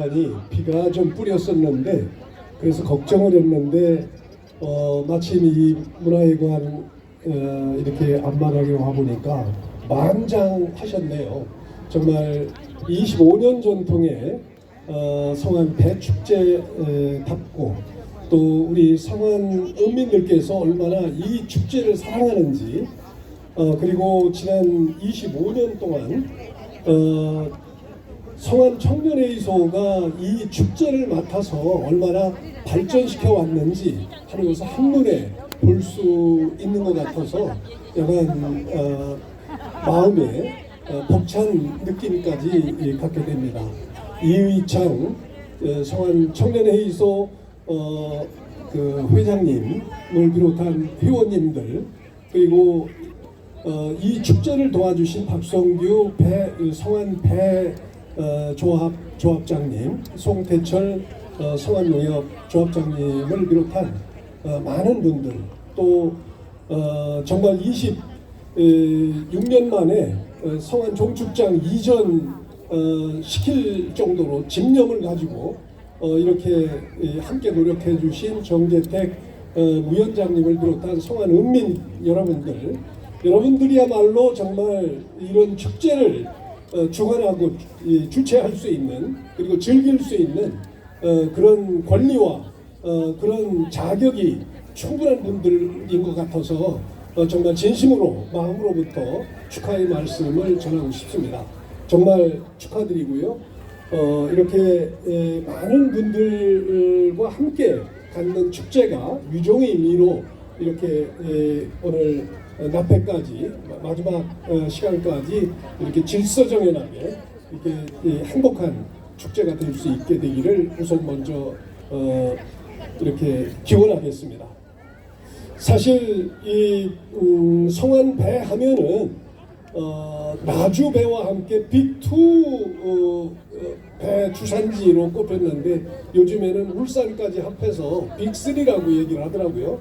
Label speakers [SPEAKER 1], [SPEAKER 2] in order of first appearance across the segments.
[SPEAKER 1] 아니 비가 좀 뿌렸었는데 그래서 걱정을 했는데 어, 마침 이 문화회관 어, 이렇게 안만하게 와 보니까 만장하셨네요. 정말 25년 전통의 어, 성안 대축제답고 또 우리 성안 은민들께서 얼마나 이 축제를 사랑하는지 어, 그리고 지난 25년 동안 어, 성안 청년회의소가 이 축제를 맡아서 얼마나 발전시켜 왔는지 하는 것을 한눈에 볼 수 있는 것 같아서 약간 어, 마음에 어, 벅찬 느낌까지 예, 갖게 됩니다. 이의창 어, 성안 청년회의소 어, 그 회장님을 비롯한 회원님들 그리고 어, 이 축제를 도와주신 박성규 배 성안 배 어, 조합 조합장님, 송태철 어, 성안농협 조합장님을 비롯한 어, 많은 분들 또 어, 정말 26년 만에 어, 성안 종축장 이전 어, 시킬 정도로 집념을 가지고 어, 이렇게 예, 함께 노력해 주신 정재택 어, 위원장님을 비롯한 성안 은민 여러분들 여러분들이야말로 정말 이런 축제를 어, 주관하고 이, 주최할 수 있는 그리고 즐길 수 있는 어, 그런 권리와 어, 그런 자격이 충분한 분들인 것 같아서 어, 정말 진심으로 마음으로부터 축하의 말씀을 전하고 싶습니다. 정말 축하드리고요. 어, 이렇게 에, 많은 분들과 함께 갖는 축제가 유종의 의미로 이렇게 에, 오늘 nappe까지 마지막 어, 시간까지 이렇게 질서정연하게 이렇게 이 행복한 축제가 될 수 있게 되기를 우선 먼저 어, 이렇게 기원하겠습니다. 사실 이 음, 성안배 하면은 어, 나주 배와 함께 빅2 어, 어, 배 주산지로 꼽혔는데 요즘에는 울산까지 합해서 빅3라고 얘기를 하더라고요.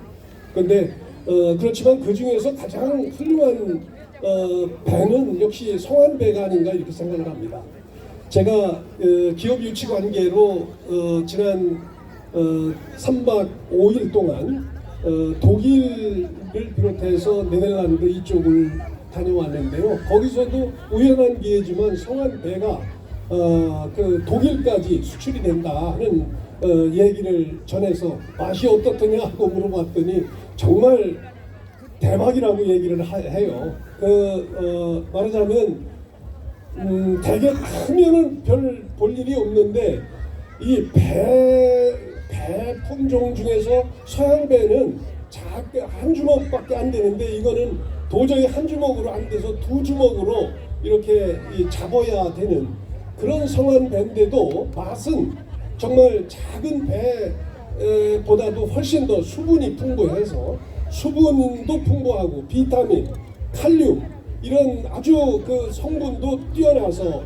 [SPEAKER 1] 근데 어, 그렇지만 그 중에서 가장 훌륭한 어, 배는 역시 성안배가 아닌가 이렇게 생각을 합니다. 제가 어, 기업 유치 관계로 어, 지난 어, 3박 5일 동안 어, 독일을 비롯해서 네덜란드 이쪽을 다녀왔는데요. 거기서도 우연한 기회지만 성안 배가 어, 그 독일까지 수출이 된다 하는 어, 얘기를 전해서 맛이 어떻더냐 하고 물어봤더니 정말 대박이라고 얘기를 하, 해요. 그 어, 말하자면 음, 되게 크면은 별 볼 일이 없는데 이 배 배 품종 중에서 서양배는 작게 한 주먹밖에 안 되는데 이거는 도저히 한 주먹으로 안 돼서 두 주먹으로 이렇게 이 잡아야 되는 그런 성한 배인데도 맛은 정말 작은 배보다도 훨씬 더 수분이 풍부해서 수분도 풍부하고 비타민, 칼륨 이런 아주 그 성분도 뛰어나서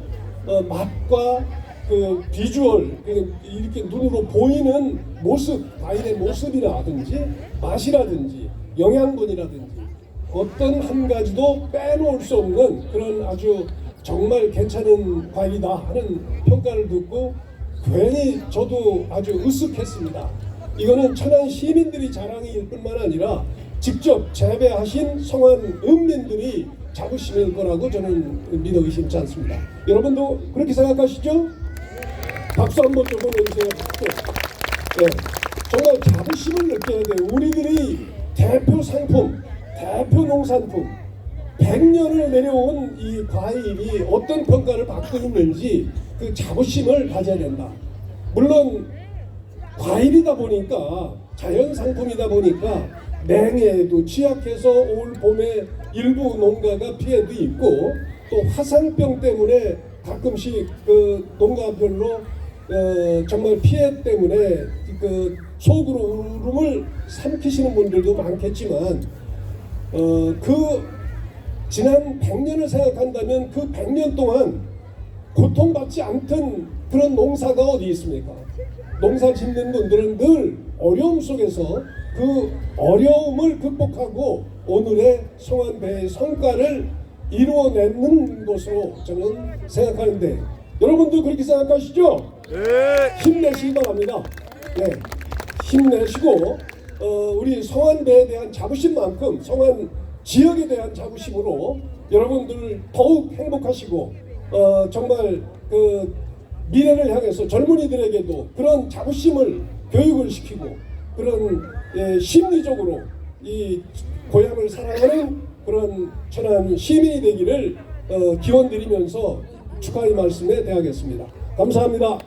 [SPEAKER 1] 어, 맛과 그 비주얼 그 이렇게 눈으로 보이는 모습 과일의 모습이라든지 맛이라든지 영양분이라든지 어떤 한 가지도 빼놓을 수 없는 그런 아주 정말 괜찮은 과일이다 하는 평가를 듣고 괜히 저도 아주 으쓱했습니다. 이거는 천안 시민들이 자랑일 뿐만 아니라 직접 재배하신 성안 읍민들이 자부심일 거라고 저는 믿어 의심치 않습니다. 여러분도 그렇게 생각하시죠? 박수 한번 좀 보내주세요. 네. 정말 자부심을 느껴야 돼요. 우리들이 대표 상품, 대표 농산품, 100년을 내려온 이 과일이 어떤 평가를 받고 있는지 그 자부심을 가져야 된다. 물론 과일이다 보니까 자연 상품이다 보니까 냉해에도 취약해서 올 봄에 일부 농가가 피해도 있고 또 화상병 때문에 가끔씩 그 농가별로 어, 정말 피해 때문에 그 속으로 울음을 삼키시는 분들도 많겠지만 어, 그 지난 100년을 생각한다면 그 100년 동안 고통받지 않던 그런 농사가 어디 있습니까? 농사 짓는 분들은 늘 어려움 속에서 그 어려움을 극복하고 오늘의 성안배의 성과를 이루어내는 것으로 저는 생각하는데 여러분도 그렇게 생각하시죠? 힘내시기 바랍니다. 네, 힘내시고 어, 우리 성안배에 대한 자부심만큼 성안 지역에 대한 자부심으로 여러분들 더욱 행복하시고 어, 정말 그 미래를 향해서 젊은이들에게도 그런 자부심을 교육을 시키고 그런 예, 심리적으로 이 고향을 사랑하는 그런 천안 시민이 되기를 어, 기원드리면서 축하의 말씀에 대하겠습니다. 감사합니다.